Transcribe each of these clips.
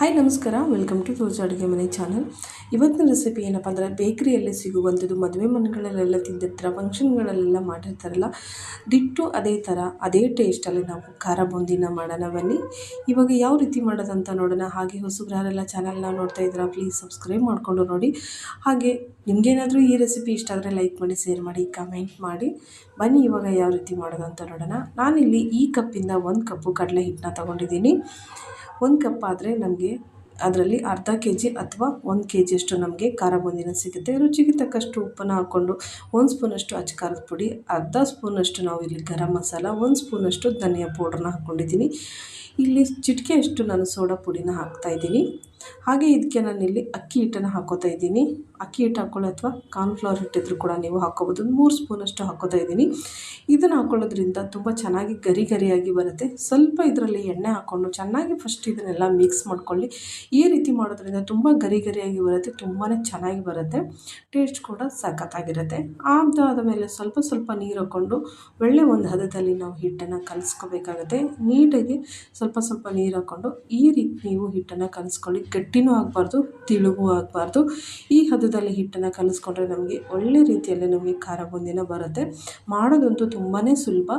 Hi ನಮಸ್ಕಾರ. Welcome to rose ಅಡುಗೆ ಮನೆ ಚಾನಲ್ ಇವತ್ತಿನ ರೆಸಿಪಿ ಏನಪ್ಪ ಅಂದರೆ ಬೇಕ್ರಿಯಲ್ಲಿ ಸಿಗುವಂಥದ್ದು ಮದುವೆ ಮನೆಗಳಲ್ಲೆಲ್ಲ ತಿಂದಿರ್ತಾರೆ ಫಂಕ್ಷನ್ಗಳಲ್ಲೆಲ್ಲ ಮಾಡಿರ್ತಾರಲ್ಲ, ದಿಟ್ಟು ಅದೇ ಥರ ಅದೇ ಟೇಸ್ಟಲ್ಲಿ ನಾವು ಖಾರ ಬೂಂದಿನ ಮಾಡೋಣ ಬನ್ನಿ. ಇವಾಗ ಯಾವ ರೀತಿ ಮಾಡೋದಂತ ನೋಡೋಣ. ಹಾಗೆ ಹೊಸಬ್ರಾರೆಲ್ಲ ಚಾನಲ್ನ ನೋಡ್ತಾ ಇದ್ದೀರಾ ಪ್ಲೀಸ್ ಸಬ್ಸ್ಕ್ರೈಬ್ ಮಾಡಿಕೊಂಡು ನೋಡಿ. ಹಾಗೆ ನಿಮಗೇನಾದರೂ ಈ ರೆಸಿಪಿ ಇಷ್ಟ ಆದರೆ ಲೈಕ್ ಮಾಡಿ ಶೇರ್ ಮಾಡಿ ಕಮೆಂಟ್ ಮಾಡಿ. ಬನ್ನಿ, ಇವಾಗ ಯಾವ ರೀತಿ ಮಾಡೋದಂತ ನೋಡೋಣ. ನಾನಿಲ್ಲಿ ಈ ಕಪ್ಪಿಂದ ಒಂದು ಕಪ್ಪು ಕಡಲೆ ಹಿಟ್ಟನ್ನ ತೊಗೊಂಡಿದ್ದೀನಿ. ಒಂದು ಕಪ್ ಆದರೆ ನಮಗೆ ಅದರಲ್ಲಿ ಅರ್ಧ ಕೆ ಜಿ ಅಥವಾ ಒಂದು ಕೆ ಜಿಯಷ್ಟು ನಮಗೆ ಖಾರ ಬೂಂದಿನ ಸಿಗುತ್ತೆ. ರುಚಿಗೆ ತಕ್ಕಷ್ಟು ಉಪ್ಪನ್ನು ಹಾಕ್ಕೊಂಡು ಒಂದು ಸ್ಪೂನಷ್ಟು ಅಚ್ಚ ಖಾರದ ಪುಡಿ, ಅರ್ಧ ಸ್ಪೂನಷ್ಟು ನಾವು ಇಲ್ಲಿ ಗರಂ ಮಸಾಲ, ಒಂದು ಸ್ಪೂನಷ್ಟು ಧನಿಯಾ ಪೌಡ್ರನ್ನ ಹಾಕ್ಕೊಂಡಿದ್ದೀನಿ. ಇಲ್ಲಿ ಚಿಟಿಕೆಯಷ್ಟು ನಾನು ಸೋಡಾ ಪುಡಿನ ಹಾಕ್ತಾಯಿದ್ದೀನಿ ಹಾಗೆ ಇದಕ್ಕೆ ನಾನು ಇಲ್ಲಿ ಅಕ್ಕಿ ಹಿಟ್ಟನ್ನು ಹಾಕೋತಾ ಇದ್ದೀನಿ. ಅಕ್ಕಿ ಹಿಟ್ಟು ಹಾಕ್ಕೊಳ್ಳೋ ಅಥವಾ ಕಾರ್ನ್ಫ್ಲವರ್ ಹಿಟ್ಟಿದ್ರು ಕೂಡ ನೀವು ಹಾಕ್ಕೋಬೋದು ಮೂರು ಸ್ಪೂನಷ್ಟು ಹಾಕೋತಾ ಇದ್ದೀನಿ. ಇದನ್ನು ಹಾಕ್ಕೊಳ್ಳೋದ್ರಿಂದ ತುಂಬ ಚೆನ್ನಾಗಿ ಗರಿ ಗರಿಯಾಗಿ ಬರುತ್ತೆ. ಸ್ವಲ್ಪ ಇದರಲ್ಲಿ ಎಣ್ಣೆ ಹಾಕ್ಕೊಂಡು ಚೆನ್ನಾಗಿ ಫಸ್ಟ್ ಇದನ್ನೆಲ್ಲ ಮಿಕ್ಸ್ ಮಾಡ್ಕೊಳ್ಳಿ. ಈ ರೀತಿ ಮಾಡೋದ್ರಿಂದ ತುಂಬ ಗರಿ ಗರಿಯಾಗಿ ಬರುತ್ತೆ ತುಂಬಾ ಚೆನ್ನಾಗಿ ಬರುತ್ತೆ ಟೇಸ್ಟ್ ಕೂಡ ಸಖತ್ತಾಗಿರುತ್ತೆ. ಆದಾದ ಮೇಲೆ ಸ್ವಲ್ಪ ಸ್ವಲ್ಪ ನೀರು ಹಾಕ್ಕೊಂಡು ಒಳ್ಳೆ ಒಂದು ಹದದಲ್ಲಿ ನಾವು ಹಿಟ್ಟನ್ನು ಕಲಿಸ್ಕೋಬೇಕಾಗುತ್ತೆ. ನೀಟಾಗಿ ಸ್ವಲ್ಪ ಸ್ವಲ್ಪ ನೀರು ಹಾಕ್ಕೊಂಡು ಈ ರೀತಿ ನೀವು ಹಿಟ್ಟನ್ನು ಕಲಿಸ್ಕೊಳ್ಳಿ. ಗಟ್ಟಿನೂ ಆಗಬಾರ್ದು ತಿಳುಗೂ ಆಗಬಾರ್ದು. ಈ ಹದದಲ್ಲಿ ಹಿಟ್ಟನ್ನು ಕಲಿಸ್ಕೊಂಡ್ರೆ ನಮಗೆ ಒಳ್ಳೆ ರೀತಿಯಲ್ಲಿ ನಮಗೆ ಖಾರ ಬೂಂದಿನ ಬರುತ್ತೆ. ಮಾಡೋದಂತೂ ತುಂಬಾ ಸುಲಭ.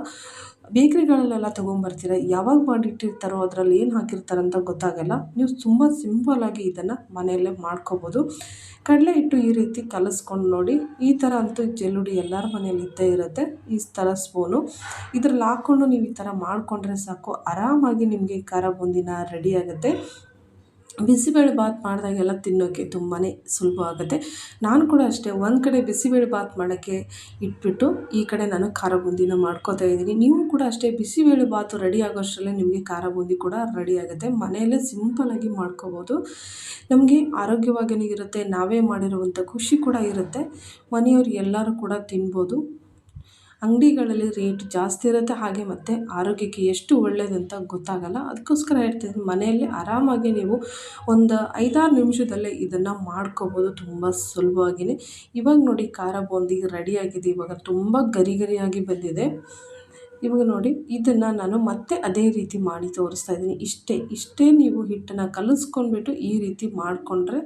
ಬೇಕ್ರಿಗಳಲ್ಲೆಲ್ಲ ತೊಗೊಂಬರ್ತೀರ? ಯಾವಾಗ ಮಾಡಿಟ್ಟಿರ್ತಾರೋ ಅದರಲ್ಲಿ ಏನು ಹಾಕಿರ್ತಾರಂತ ಗೊತ್ತಾಗಲ್ಲ. ನೀವು ತುಂಬ ಸಿಂಪಲ್ಲಾಗಿ ಇದನ್ನು ಮನೆಯಲ್ಲೇ ಮಾಡ್ಕೋಬೋದು. ಕಡಲೆ ಹಿಟ್ಟು ಈ ರೀತಿ ಕಲಸ್ಕೊಂಡು ನೋಡಿ, ಈ ಥರ ಅಂತೂ ಜಲ್ಲುಡಿ ಎಲ್ಲರ ಮನೆಯಲ್ಲಿ ಇದ್ದೇ ಇರುತ್ತೆ. ಈ ಥರ ಸ್ಪೂನು. ಇದ್ರಲ್ಲಿ ಹಾಕ್ಕೊಂಡು ನೀವು ಈ ಥರ ಮಾಡಿಕೊಂಡ್ರೆ ಸಾಕು. ಆರಾಮಾಗಿ ನಿಮಗೆ ಖಾರ ಬೂಂದಿನ ರೆಡಿ ಆಗುತ್ತೆ. ಬಿಸಿಬೇಳೆ ಬಾತ್ ಮಾಡಿದಾಗೆಲ್ಲ ತಿನ್ನೋಕ್ಕೆ ತುಂಬಾ ಸುಲಭ ಆಗುತ್ತೆ. ನಾನು ಕೂಡ ಅಷ್ಟೇ ಒಂದು ಕಡೆ ಬಿಸಿಬೇಳೆ ಬಾತ್ ಮಾಡೋಕ್ಕೆ ಇಟ್ಬಿಟ್ಟು ಈ ಕಡೆ ನಾನು ಖಾರ ಬೂಂದಿನ ಮಾಡ್ಕೋತಾ ಇದ್ದೀನಿ. ನೀವು ಕೂಡ ಅಷ್ಟೇ ಬಿಸಿಬೇಳೆ ಬಾತು ರೆಡಿ ಆಗೋಷ್ಟರಲ್ಲೇ ನಿಮಗೆ ಖಾರ ಬೂಂದಿ ಕೂಡ ರೆಡಿ ಆಗುತ್ತೆ. ಮನೆಯಲ್ಲೇ ಸಿಂಪಲಾಗಿ ಮಾಡ್ಕೋಬೋದು. ನಮಗೆ ಆರೋಗ್ಯವಾಗಿಯೂ ಇರುತ್ತೆ, ನಾವೇ ಮಾಡಿರುವಂಥ ಖುಷಿ ಕೂಡ ಇರುತ್ತೆ. ಮನೆಯವ್ರು ಎಲ್ಲರೂ ಕೂಡ ತಿನ್ಬೋದು. ಅಂಗಡಿಗಳಲ್ಲಿ ರೇಟ್ ಜಾಸ್ತಿ ಇರುತ್ತೆ, ಹಾಗೆ ಮತ್ತು ಆರೋಗ್ಯಕ್ಕೆ ಎಷ್ಟು ಒಳ್ಳೆಯದಂತ ಗೊತ್ತಾಗಲ್ಲ. ಅದಕ್ಕೋಸ್ಕರ ಹೇಳ್ತೀನಿ ಮನೆಯಲ್ಲಿ ಆರಾಮಾಗಿ ನೀವು ಒಂದು ಐದಾರು ನಿಮಿಷದಲ್ಲೇ ಇದನ್ನು ಮಾಡ್ಕೋಬೋದು. ತುಂಬ ಸುಲಭವಾಗಿಯೇ ಇವಾಗ ನೋಡಿ, ಖಾರ ಬೂಂದಿ ರೆಡಿಯಾಗಿದೆ ಇವಾಗ ತುಂಬ ಗರಿ ಗರಿಯಾಗಿ ಬಂದಿದೆ. ಇವಾಗ ನೋಡಿ, ಇದನ್ನು ನಾನು ಮತ್ತೆ ಅದೇ ರೀತಿ ಮಾಡಿ ತೋರಿಸ್ತಾ ಇದ್ದೀನಿ. ಇಷ್ಟೇ ಇಷ್ಟೇ ನೀವು ಹಿಟ್ಟನ್ನು ಕಲಿಸ್ಕೊಂಡ್ಬಿಟ್ಟು ಈ ರೀತಿ ಮಾಡಿಕೊಂಡ್ರೆ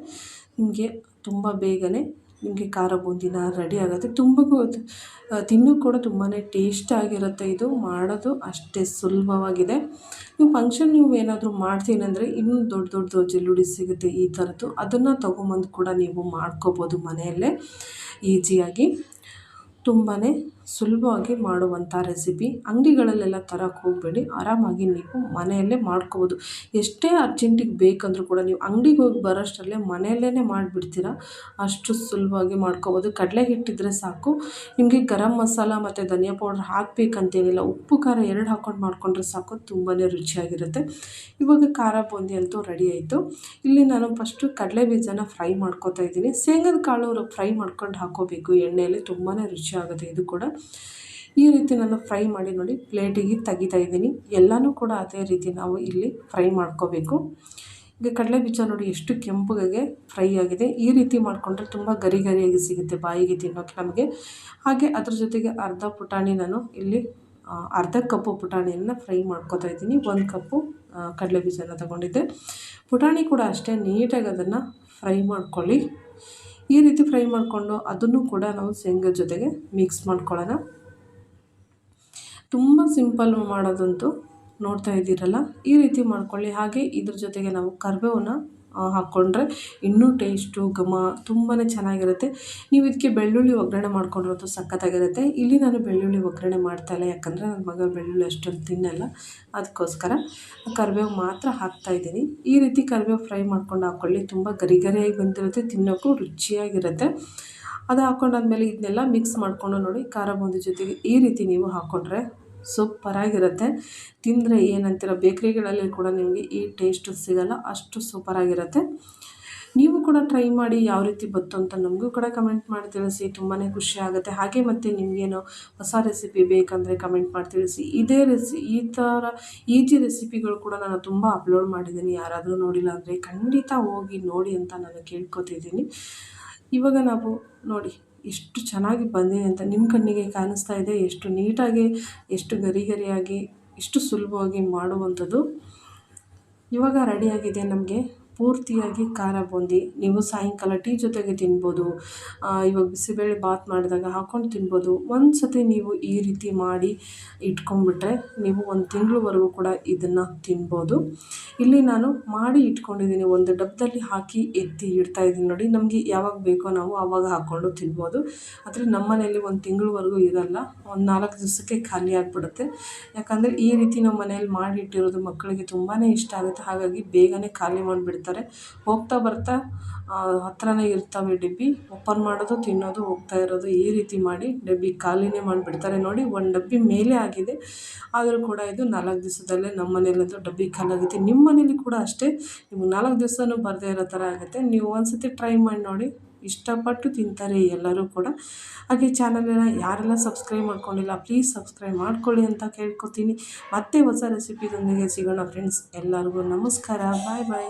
ನಿಮಗೆ ತುಂಬ ಬೇಗನೆ ನಿಮಗೆ ಖಾರ ಬೂಂದಿನ ರೆಡಿ ಆಗುತ್ತೆ. ತುಂಬ ತಿನ್ನು ಕೂಡ ತುಂಬಾ ಟೇಸ್ಟಾಗಿರುತ್ತೆ ಇದು. ಮಾಡೋದು ಅಷ್ಟೇ ಸುಲಭವಾಗಿದೆ. ನೀವು ಫಂಕ್ಷನ್ ನೀವು ಏನಾದರೂ ಮಾಡ್ತೀನಿ ಅಂದರೆ ಇನ್ನೂ ದೊಡ್ಡ ದೊಡ್ಡ ಜಲ್ಲುಡಿ ಸಿಗುತ್ತೆ ಈ ಥರದ್ದು ಅದನ್ನು ತೊಗೊಂಬಂದು ಕೂಡ ನೀವು ಮಾಡ್ಕೋಬೋದು ಮನೆಯಲ್ಲೇ ಈಜಿಯಾಗಿ ತುಂಬಾ ಸುಲಭವಾಗಿ ಮಾಡುವಂಥ ರೆಸಿಪಿ ಅಂಗಡಿಗಳಲ್ಲೆಲ್ಲ ತರಕ್ಕೆ ಹೋಗಬೇಡಿ. ಆರಾಮಾಗಿ ನೀವು ಮನೆಯಲ್ಲೇ ಮಾಡ್ಕೋಬೋದು. ಎಷ್ಟೇ ಅರ್ಜೆಂಟಿಗೆ ಬೇಕಂದರೂ ಕೂಡ ನೀವು ಅಂಗಡಿಗೆ ಹೋಗಿ ಬರೋಷ್ಟರಲ್ಲೇ ಮನೆಯಲ್ಲೇ ಮಾಡಿಬಿಡ್ತೀರ? ಅಷ್ಟು ಸುಲಭವಾಗಿ ಮಾಡ್ಕೋಬೋದು. ಕಡಲೆ ಹಿಟ್ಟಿದ್ರೆ ಸಾಕು. ನಿಮಗೆ ಗರಂ ಮಸಾಲ ಮತ್ತು ಧನಿಯಾ ಪೌಡ್ರ್ ಹಾಕಬೇಕಂತೇನಿಲ್ಲ. ಉಪ್ಪು, ಖಾರ ಎರಡು ಹಾಕ್ಕೊಂಡು ಮಾಡಿಕೊಂಡ್ರೆ ಸಾಕು. ತುಂಬಾ ರುಚಿಯಾಗಿರುತ್ತೆ. ಇವಾಗ ಖಾರ ಬೂಂದಿ ಅಂತೂ ರೆಡಿ ಆಯಿತು. ಇಲ್ಲಿ ನಾನು ಫಸ್ಟು ಕಡಲೆ ಬೀಜನ ಫ್ರೈ ಮಾಡ್ಕೋತಾ ಇದ್ದೀನಿ. ಶೇಂಗದ ಕಾಳು ಫ್ರೈ ಮಾಡ್ಕೊಂಡು ಹಾಕೋಬೇಕು. ಎಣ್ಣೆಯಲ್ಲಿ ತುಂಬಾ ರುಚಿಯಾಗುತ್ತೆ ಇದು ಕೂಡ. ಈ ರೀತಿ ನಾನು ಫ್ರೈ ಮಾಡಿ ನೋಡಿ ಪ್ಲೇಟಿಗೆ ತೆಗಿತಾ ಇದ್ದೀನಿ. ಎಲ್ಲನೂ ಕೂಡ ಅದೇ ರೀತಿ ನಾವು ಇಲ್ಲಿ ಫ್ರೈ ಮಾಡ್ಕೋಬೇಕು. ಈಗ ಕಡಲೆ ಬೀಜ ನೋಡಿ ಎಷ್ಟು ಕೆಂಪುಗೆ ಫ್ರೈ ಆಗಿದೆ. ಈ ರೀತಿ ಮಾಡಿಕೊಂಡ್ರೆ ತುಂಬ ಗರಿ ಗರಿಯಾಗಿ ಸಿಗುತ್ತೆ ಬಾಯಿಗೆ ತಿನ್ನೋಕ್ಕೆ ನಮಗೆ. ಹಾಗೆ ಅದ್ರ ಜೊತೆಗೆ ಅರ್ಧ ಪುಟಾಣಿ ನಾನು ಇಲ್ಲಿ ಅರ್ಧ ಕಪ್ಪು ಪುಟಾಣಿಯನ್ನು ಫ್ರೈ ಮಾಡ್ಕೋತಾ ಇದ್ದೀನಿ. ಒಂದು ಕಪ್ಪು ಕಡಲೆ ಬೀಜನ ತಗೊಂಡಿದ್ದೆ. ಪುಟಾಣಿ ಕೂಡ ಅಷ್ಟೇ ನೀಟಾಗಿ ಅದನ್ನು ಫ್ರೈ ಮಾಡ್ಕೊಳ್ಳಿ. ಈ ರೀತಿ ಫ್ರೈ ಮಾಡಿಕೊಂಡು ಅದನ್ನು ಕೂಡ ನಾವು ಶೇಂಗದ ಜೊತೆಗೆ ಮಿಕ್ಸ್ ಮಾಡ್ಕೊಳ್ಳೋಣ. ತುಂಬ ಸಿಂಪಲ್ ಮಾಡೋದಂತೂ ನೋಡ್ತಾ ಇದ್ದೀರಲ್ಲ? ಈ ರೀತಿ ಮಾಡ್ಕೊಳ್ಳಿ. ಹಾಗೆ ಇದ್ರ ಜೊತೆಗೆ ನಾವು ಕರಿಬೇವನ್ನ ಹಾಕ್ಕೊಂಡ್ರೆ ಇನ್ನೂ ಟೇಸ್ಟು, ಘಮ ತುಂಬಾ ಚೆನ್ನಾಗಿರುತ್ತೆ. ನೀವು ಇದಕ್ಕೆ ಬೆಳ್ಳುಳ್ಳಿ ಒಗ್ಗರಣೆ ಮಾಡ್ಕೊಂಡಿರೋದು ಸಖತ್ತಾಗಿರುತ್ತೆ. ಇಲ್ಲಿ ನಾನು ಬೆಳ್ಳುಳ್ಳಿ ಒಗ್ಗರಣೆ ಮಾಡ್ತಾಯಿಲ್ಲ ಯಾಕಂದರೆ ನನ್ನ ಮಗ ಬೆಳ್ಳುಳ್ಳಿ ಅಷ್ಟೊಂದು ತಿನ್ನಲ್ಲ. ಅದಕ್ಕೋಸ್ಕರ ಕರಿಬೇವು ಮಾತ್ರ ಹಾಕ್ತಾಯಿದ್ದೀನಿ ಈ ರೀತಿ ಕರಿಬೇವು ಫ್ರೈ ಮಾಡ್ಕೊಂಡು ಹಾಕ್ಕೊಳ್ಳಿ. ತುಂಬ ಗರಿ ಗರಿಯಾಗಿ ಬಂದಿರುತ್ತೆ, ತಿನ್ನೋಕ್ಕೂ ರುಚಿಯಾಗಿರುತ್ತೆ. ಅದು ಹಾಕ್ಕೊಂಡಾದ್ಮೇಲೆ ಇದನ್ನೆಲ್ಲ ಮಿಕ್ಸ್ ಮಾಡಿಕೊಂಡು ನೋಡಿ, ಖಾರ ಬೂಂದಿ ಜೊತೆಗೆ ಈ ರೀತಿ ನೀವು ಹಾಕ್ಕೊಂಡ್ರೆ ಸೂಪರಾಗಿರುತ್ತೆ. ತಿಂದರೆ ಏನಂತೀರ, ಬೇಕ್ರಿಗಳಲ್ಲಿ ಕೂಡ ನಿಮಗೆ ಈ ಟೇಸ್ಟು ಸಿಗೋಲ್ಲ, ಅಷ್ಟು ಸೂಪರಾಗಿರುತ್ತೆ. ನೀವು ಕೂಡ ಟ್ರೈ ಮಾಡಿ ಯಾವ ರೀತಿ ಬಂತು ಅಂತ ನಮಗೂ ಕೂಡ ಕಮೆಂಟ್ ಮಾಡಿ ತಿಳಿಸಿ ತುಂಬಾ ಖುಷಿ ಆಗುತ್ತೆ. ಹಾಗೆ ಮತ್ತು ನಿಮಗೇನು ಹೊಸ ರೆಸಿಪಿ ಬೇಕಂದರೆ ಕಮೆಂಟ್ ಮಾಡಿ ತಿಳಿಸಿ. ಇದೇ ರೆಸಿ, ಈ ಥರ ಈಜಿ ರೆಸಿಪಿಗಳು ಕೂಡ ನಾನು ತುಂಬ ಅಪ್ಲೋಡ್ ಮಾಡಿದ್ದೀನಿ. ಯಾರಾದರೂ ನೋಡಿಲ್ಲ ಅಂದರೆ ಖಂಡಿತ ಹೋಗಿ ನೋಡಿ ಅಂತ ನಾನು ಕೇಳ್ಕೊತಿದ್ದೀನಿ. ಇವಾಗ ನಾವು ನೋಡಿ ಎಷ್ಟು ಚೆನ್ನಾಗಿ ಬಂದಿದೆ ಅಂತ ನಿಮ್ಮ ಕಣ್ಣಿಗೆ ಕಾಣಿಸ್ತಾ ಇದೆ, ಎಷ್ಟು ನೀಟಾಗಿ, ಎಷ್ಟು ಗರಿ ಗರಿಯಾಗಿ ಎಷ್ಟು ಸುಲಭವಾಗಿ ಮಾಡುವಂಥದ್ದು. ಇವಾಗ ರೆಡಿಯಾಗಿದೆ ನಮಗೆ. ಪೂರ್ತಿಯಾಗಿ ಖಾರ ಬೂಂದಿ. ನೀವು ಸಾಯಂಕಾಲ ಟೀ ಜೊತೆಗೆ ತಿನ್ಬೋದು. ಇವಾಗ ಬಿಸಿಬೇಳೆ ಬಾತ್ ಮಾಡಿದಾಗ ಹಾಕ್ಕೊಂಡು ತಿನ್ಬೋದು. ಒಂದು ಸತಿ ನೀವು ಈ ರೀತಿ ಮಾಡಿ ಇಟ್ಕೊಂಡ್ಬಿಟ್ರೆ ನೀವು ಒಂದು ತಿಂಗಳವರೆಗೂ ಕೂಡ ಇದನ್ನು ತಿನ್ಬೋದು. ಇಲ್ಲಿ ನಾನು ಮಾಡಿ ಇಟ್ಕೊಂಡಿದ್ದೀನಿ. ಒಂದು ಡಬ್ಬದಲ್ಲಿ ಹಾಕಿ ಎತ್ತಿ ಇಡ್ತಾಯಿದ್ದೀನಿ ನೋಡಿ. ನಮಗೆ ಯಾವಾಗ ಬೇಕೋ ನಾವು ಆವಾಗ ಹಾಕ್ಕೊಂಡು ತಿನ್ಬೋದು. ಆದರೆ ಮನೇಲಿ ಒಂದು ತಿಂಗಳವರೆಗೂ ಇರಲ್ಲ. ಒಂದು ನಾಲ್ಕು ದಿವಸಕ್ಕೆ ಖಾಲಿ ಆಗಿಬಿಡುತ್ತೆ. ಯಾಕಂದರೆ ಈ ರೀತಿ ನಮ್ಮ ಮನೇಲಿ ಮಾಡಿಟ್ಟಿರೋದು ಮಕ್ಕಳಿಗೆ ತುಂಬಾ ಇಷ್ಟ ಆಗುತ್ತೆ. ಹಾಗಾಗಿ ಬೇಗನೆ ಖಾಲಿ ಮಾಡಿಬಿಡ್ತಾರೆ ಹೋಗ್ತಾ ಬರ್ತಾ ಹತ್ರನೇ ಇರ್ತವೆ ಡಬ್ಬಿ ಓಪನ್ ಮಾಡೋದು, ತಿನ್ನೋದು, ಹೋಗ್ತಾ ಇರೋದು ಈ ರೀತಿ ಮಾಡಿ ಡಬ್ಬಿ ಖಾಲಿನೇ ಮಾಡಿಬಿಡ್ತಾರೆ ನೋಡಿ. ಒಂದು ಡಬ್ಬಿ ಮೇಲೆ ಆಗಿದೆ. ಆದರೂ ಕೂಡ ಇದು ನಾಲ್ಕು ದಿವಸದಲ್ಲೇ ನಮ್ಮ ಮನೇಲಂತೂ ಡಬ್ಬಿ ಖಾಲಿಯಾಗುತ್ತೆ. ನಿಮ್ಮ ಮನೇಲಿ ಕೂಡ ಅಷ್ಟೇ. ನಿಮ್ಗೆ ನಾಲ್ಕು ದಿವಸನೂ ಬರದೇ ಇರೋ ಥರ ಆಗುತ್ತೆ. ನೀವು ಒಂದು ಸತಿ ಟ್ರೈ ಮಾಡಿ ನೋಡಿ. ಇಷ್ಟಪಟ್ಟು ತಿಂತಾರೆ ಎಲ್ಲರೂ ಕೂಡ. ಹಾಗೆ ಚಾನಲನ್ನು ಯಾರೆಲ್ಲ ಸಬ್ಸ್ಕ್ರೈಬ್ ಮಾಡ್ಕೊಂಡಿಲ್ಲ, ಪ್ಲೀಸ್ ಸಬ್ಸ್ಕ್ರೈಬ್ ಮಾಡ್ಕೊಳ್ಳಿ ಅಂತ ಕೇಳ್ಕೊತೀನಿ. ಮತ್ತೆ ಹೊಸ ರೆಸಿಪಿದೊಂದಿಗೆ ಸಿಗೋಣ ಫ್ರೆಂಡ್ಸ್. ಎಲ್ಲರಿಗೂ ನಮಸ್ಕಾರ. ಬಾಯ್ ಬಾಯ್.